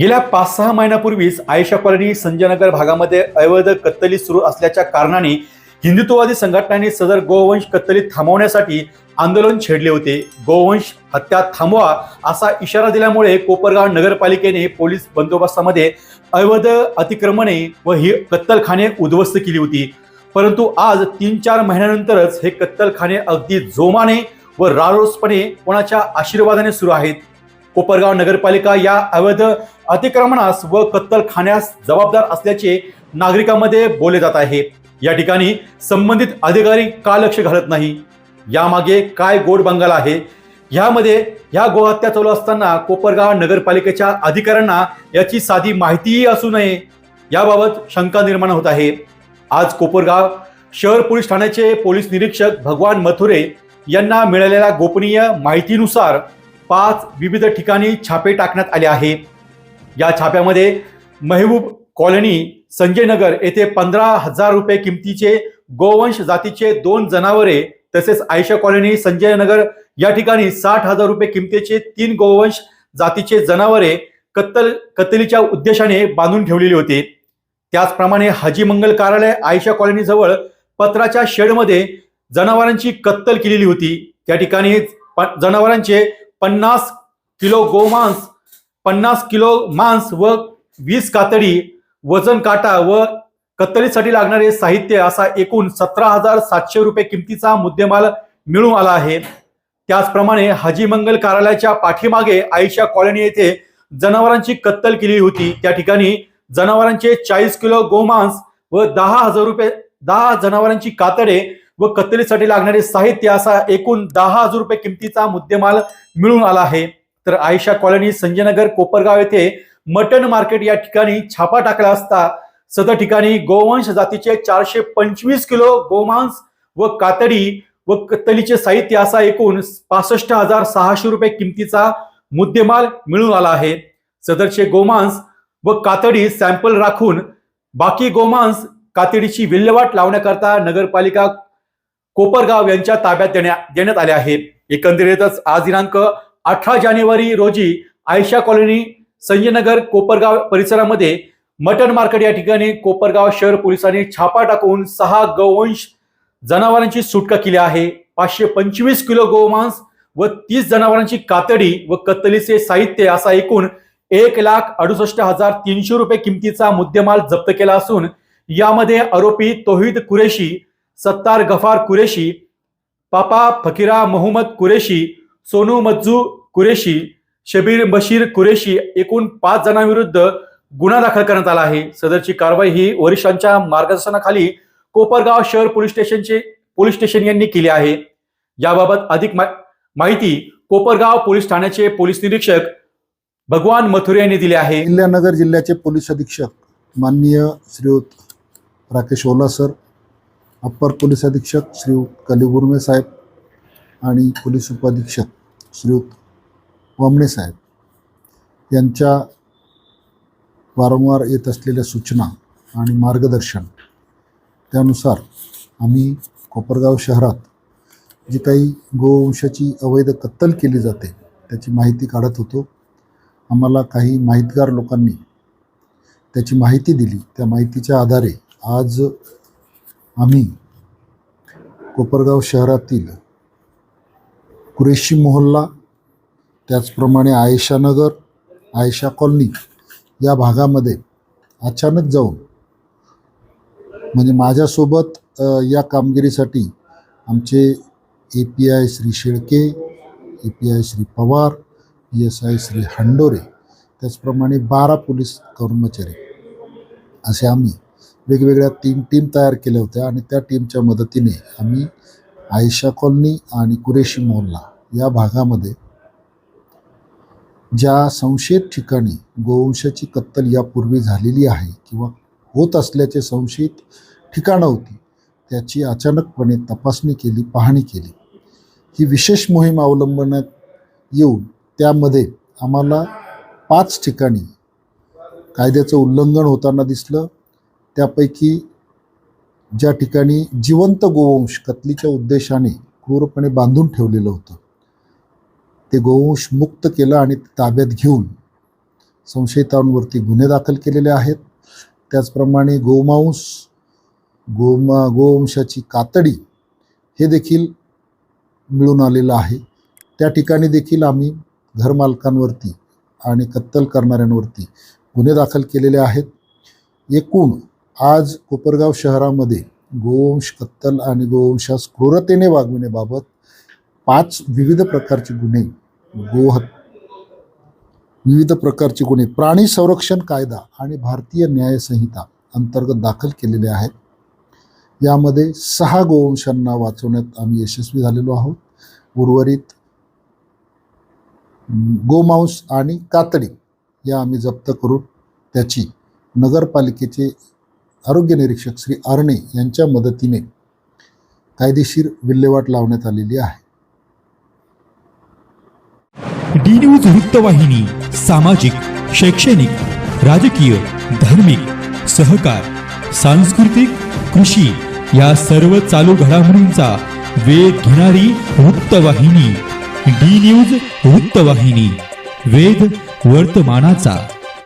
गेल्या पाच सहा महिन्यापूर्वीच आयशा कॉलनी संजयनगर भागामध्ये अवैध कत्तली सुरू असल्याच्या कारणाने हिंदुत्ववादी संघटनांनी सदर गोवंश कत्तली थांबवण्यासाठी आंदोलन छेडले होते. गोवंश हत्या थांबवा असा इशारा दिल्यामुळे कोपरगाव नगरपालिकेने पोलीस बंदोबस्तामध्ये अवैध अतिक्रमणे व ही कत्तलखाने उद्ध्वस्त केली होती. परंतु आज तीन चार महिन्यानंतरच हे कत्तलखाने अगदी जोमाने व रारोसपणे कोणाच्या आशीर्वादाने सुरू आहेत. कोपरगाव नगरपालिका या अवैध अतिक्रमणास व कत्तलखान्यास जबाबदार असल्याचे नागरिकांमध्ये बोलले जात आहे. या ठिकाणी संबंधित अधिकारी का लक्ष घालत नाही? यामागे काय गोड बंगाल आहे? ह्यामध्ये ह्या गोहत्या चालू असताना कोपरगाव नगरपालिकेच्या अधिकाऱ्यांना याची साधी माहितीही असू नये. याबाबत शंका निर्माण होत आहे. आज कोपरगाव शहर पोलीस ठाण्याचे पोलीस निरीक्षक भगवान मथुरे यांना मिळालेल्या गोपनीय माहितीनुसार पाच विविध ठिकाणी छापे टाकण्यात आले आहे. या छाप्यामध्ये महबूब कॉलनी संजय नगर येथे पंधरा हजार रुपये किमतीचे गोवंश जातीचे दोन जनावरे तसेच आयशा कॉलनी संजय नगर या ठिकाणी साठ हजार रुपये किमतीचे तीन गोवंश जातीचे जनावरे कत्तल कत्तलीच्या उद्देशाने बांधून ठेवलेली होती. त्याचप्रमाणे हाजी मंगल कार्यालय आयशा कॉलनी जवळ पत्राच्या शेडमध्ये जनावरांची कत्तल केलेली होती. त्या ठिकाणी प- जनावरांचे पन्नास किलो गोमांस पन्नास किलो मांस व वीस कातडी वजन काटा व कत्तलीसाठी लागणारे साहित्य असा एकूण सतरा हजार सातशे रुपये किमतीचा मुद्देमाल मिळून आला आहे. त्याचप्रमाणे हाजी मंगल कार्यालयाच्या पाठीमागे आयशा कॉलनी येथे जनावरांची कत्तल केली होती. त्या ठिकाणी जनावरांचे चाळीस किलो गोमांस व दहा हजार रुपये दहा जनावरांची कातडे व कत्तलीसाठी लागणारे साहित्य असा एकूण दहा हजार रुपये किमतीचा मुद्देमाल मिळून आला आहे. तर आयशा कॉलनी संजयनगर कोपरगाव येथे मटन मार्केट या ठिकाणी छापा टाकला असता. सदर ठिकाणी गोवंश जातीचे चारशे पंचवीस किलो गोमांस व कातडी व कत्तलीचे साहित्य असा एकूण पासष्ट हजार सहाशे रुपये किमतीचा मुद्देमाल मिळून आला आहे. सदरचे गोमांस व कातडी सॅम्पल राखून बाकी गोमांस कातडीची विल्हेवाट लावण्याकरता नगरपालिका कोपरगाव यांच्या ताब्यात देण्यात आले आहे एकंदरीतच आज दिनांक अठरा जानेवारी रोजी आयशा कॉलनी संजयनगर कोपरगाव परिसरामध्ये मटन मार्केट या ठिकाणी कोपरगाव शहर पोलिसांनी छापा टाकून सहा गौवंश जनावरांची सुटका केली आहे. पाचशे पंचवीस किलो गोमांस व तीस जनावरांची कातडी व कत्तलीचे साहित्य असा एकूण एक लाख अडुसष्ट हजार तीनशे रुपये किमतीचा मुद्देमाल जप्त केला असून यामध्ये आरोपी तोहिद कुरेशी सत्तार गफार कुरेशी पापा फकीरा मोहम्मद कुरेशी सोनू मज्जू कुरेशी शबीर बशीर कुरेशी एकूण पाच जणांविरुद्ध गुन्हा दाखल करण्यात आला आहे. सदरची कारवाई ही वरिष्ठांच्या मार्गदर्शनाखाली कोपरगाव शहर पोलीस स्टेशनचे पोलीस स्टेशन यांनी केली आहे. याबाबत अधिक मा- माहिती कोपरगाव पोलीस ठाण्याचे पोलीस निरीक्षक भगवान मथुरे यांनी दिली आहे. अहिल्यानगर जिल्ह्याचे पोलीस अधीक्षक माननीय Shriyut Rakesh Ola sir upper police अधीक्षक श्री कलिगुर्मे साहेब आणि पोलीस उपाधीक्षक श्रीयुत वामणे साहेब यांच्या वारंवार येत असलेल्या सूचना आणि मार्गदर्शन त्यानुसार आम्ही कोपरगाव शहरात जी काही गोवंशाची अवैध कत्तल केली जाते त्याची माहिती काढत होतो. आम्हाला काही माहितगार लोकांनी त्याची माहिती दिली. त्या माहितीच्या आधारे आज आम्ही कोपरगाव शहरातील कुरेशी मोहल्ला त्याचप्रमाणे आयशानगर आयशा कॉलनी या भागामध्ये अचानक जाऊन म्हणजे माझ्यासोबत या कामगिरीसाठी आमचे A P I Shri Shelke A P I Shri Pawar P S I Shri Handore त्याचप्रमाणे बारा पोलीस कर्मचारी असे आम्ही वेगवेगळ्या तीन टीम तयार केल्या होत्या आणि त्या टीमच्या मदतीने आम्ही आयशा कॉलनी आणि कुरेशी मोहल्ला या भागामध्ये ज्या संशयित ठिकाणी गोवंशाची कत्तल यापूर्वी झालेली आहे किंवा होत असल्याचे संशयित ठिकाणं होती त्याची अचानकपणे तपासणी केली पाहणी केली. ही विशेष मोहीम अवलंबण्यात येऊन त्यामध्ये आम्हाला पाच ठिकाणी कायद्याचं उल्लंघन होताना दिसलं. त्यापैकी ज्या ठिकाणी जिवंत गोवंश कत्लीच्या उद्देशाने क्रूरपणे बांधून ठेवलेलं होतं ते गोवंश मुक्त केलं आणि ताब्यात घेऊन संशयितांवरती गुन्हे दाखल केलेले आहेत. त्याचप्रमाणे गोमांस गोमा गोवंशाची कातडी हे देखील मिळून आलेलं आहे. त्या ठिकाणी देखील आम्ही घरमालकांवरती आणि कत्तल करणाऱ्यांवरती गुन्हे दाखल केलेले आहेत. एकूण आज कोपरगाव शहरामध्ये गोवंश कत्तल आणि गोवंशास क्रूरतेने वागविण्याबाबत पाच विविध प्रकारचे गुन्हे गोहत विविध प्रकारचे गुन्हे प्राणी संरक्षण कायदा आणि भारतीय न्यायसंहिता अंतर्गत दाखल केलेले आहेत. यामध्ये सहा गोवंशांना वाचवण्यात आम्ही यशस्वी झालेलो आहोत. उर्वरित गोमांस आणि कातडी या आम्ही जप्त करून त्याची नगरपालिकेचे आरोग्य निरीक्षक श्री आरणे यांच्या मदतीने कायदेशीर विल्हेवाट लावण्यात आलेली आहे. डी न्यूज वृत्तवाहिनी सामाजिक शैक्षणिक राजकीय धार्मिक सहकार सांस्कृतिक कृषी या सर्व चालू घडामोडींचा वेध घेणारी वृत्तवाहिनी डी न्यूज वृत्तवाहिनी वेध वर्तमानाचा